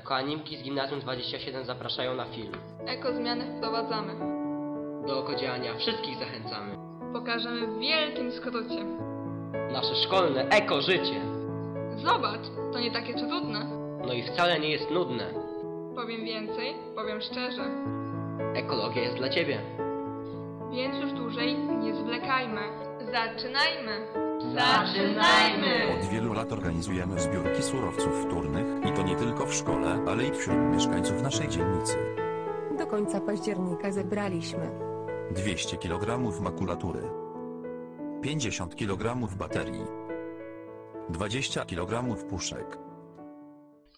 Ekoanimki z Gimnazjum 27 zapraszają na film. Ekozmiany wprowadzamy. Do ekodziałania wszystkich zachęcamy. Pokażemy w wielkim skrócie. Nasze szkolne eko-życie. Zobacz, to nie takie trudne. No i wcale nie jest nudne. Powiem więcej, powiem szczerze. Ekologia jest dla Ciebie. Więc już dłużej nie zwlekajmy. Zaczynajmy! Od wielu lat organizujemy zbiórki surowców wtórnych i to nie tylko w szkole, ale i wśród mieszkańców naszej dzielnicy. Do końca października zebraliśmy 200 kg makulatury, 50 kg baterii, 20 kg puszek.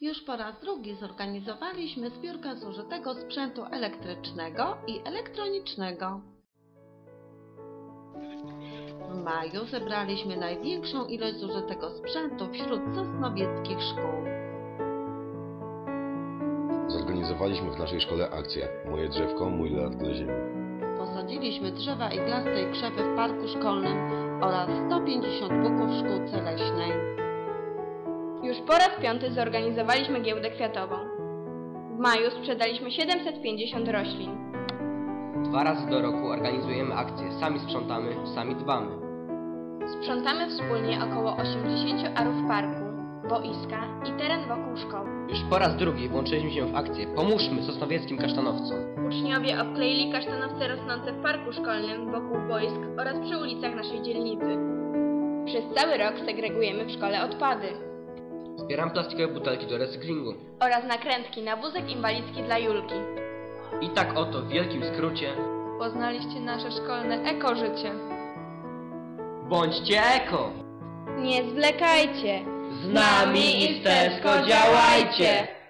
Już po raz drugi zorganizowaliśmy zbiórkę zużytego sprzętu elektrycznego i elektronicznego. W maju zebraliśmy największą ilość zużytego sprzętu wśród sosnowieckich szkół. Zorganizowaliśmy w naszej szkole akcję Moje drzewko, mój lat dla ziemi. Posadziliśmy drzewa iglaste i krzewy w parku szkolnym oraz 150 buków w szkółce leśnej. Już po raz piąty zorganizowaliśmy giełdę kwiatową. W maju sprzedaliśmy 750 roślin. Dwa razy do roku organizujemy akcje. Sami sprzątamy, sami dbamy. Sprzątamy wspólnie około 80 arów parku, boiska i teren wokół szkoły. Już po raz drugi włączyliśmy się w akcję Pomóżmy sosnowieckim kasztanowcom. Uczniowie obkleili kasztanowce rosnące w parku szkolnym, wokół boisk oraz przy ulicach naszej dzielnicy. Przez cały rok segregujemy w szkole odpady Zbieram plastikowe butelki do recyklingu. oraz nakrętki na wózek inwalidzki dla Julki. I tak oto w wielkim skrócie Poznaliście nasze szkolne ekożycie. Bądźcie eko! Nie zwlekajcie! Z nami i z Tesco działajcie!